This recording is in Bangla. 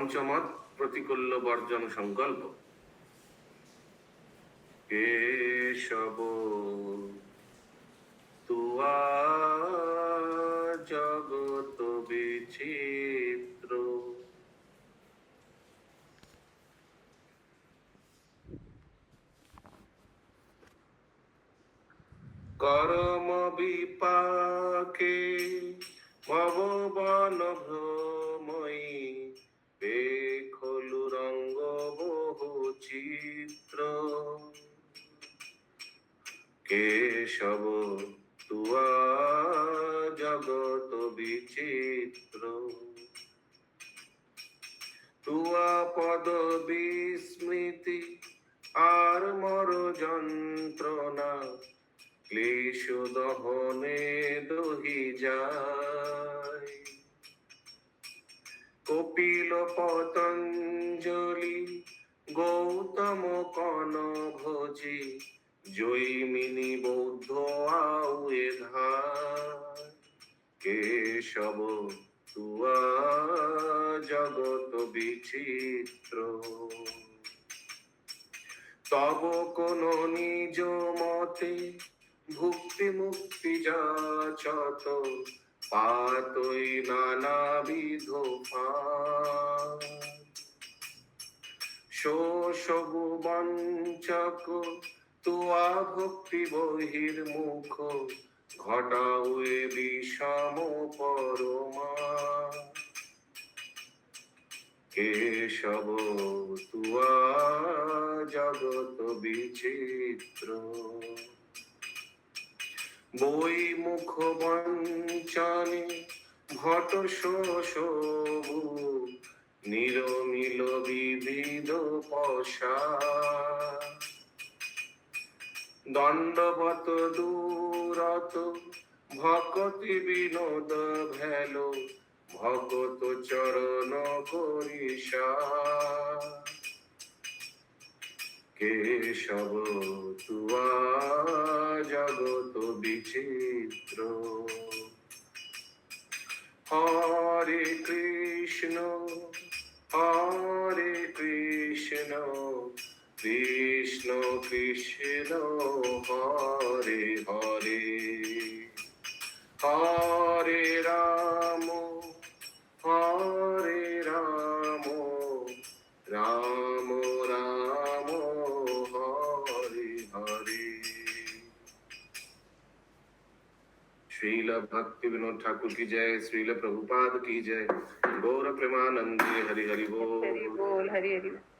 পঞ্চমত প্রতিকূল্য বর্জন সংকল্প। কেশব তুয়া জগত বিচিত্র। করম বিপাকে ভবন ভ্রময়ী কেশব তুয়া জগত বিচিত্র? তুয়া পদ বিস্মৃতি আর মর যন্ত্রণা, ক্লেশ দহনে দহি যায়। কপিল পতঞ্জলি, গৌতম কন ভোজি জৈমিনী বৌদ্ধ আউয়ে ধার কেশব তুয়া জগত বিচিত্র তব কোন নিজ মতে ভুক্তি মুক্তি যাচত, পাতই নানাবিধ। শোষবু বঞ্চক তুয়া ভক্তি বহির্মুখ ঘটাউয়ে বিষম পরমা। কেশব, তুয়া জগত বিচিত্র। বই মুখ বঞ্চনে ভট শোষবু দণ্ডবত দূরত, ভকতি বিনোদ ভেল ভগত চরণ করিষা। কেশব, তুয়া জগত বিচিত্র। হরে কৃষ্ণ, হরে কৃষ্ণ কৃষ্ণ হরে হরে হরে রাম হরে রাম রাম রাম হরে হরে श्रील भक्ति विनोद ठाकुर की जय श्रील प्रभुपाद की जय गौर प्रेमानंदी हरि हरि बोल हरी बोल हरी हरी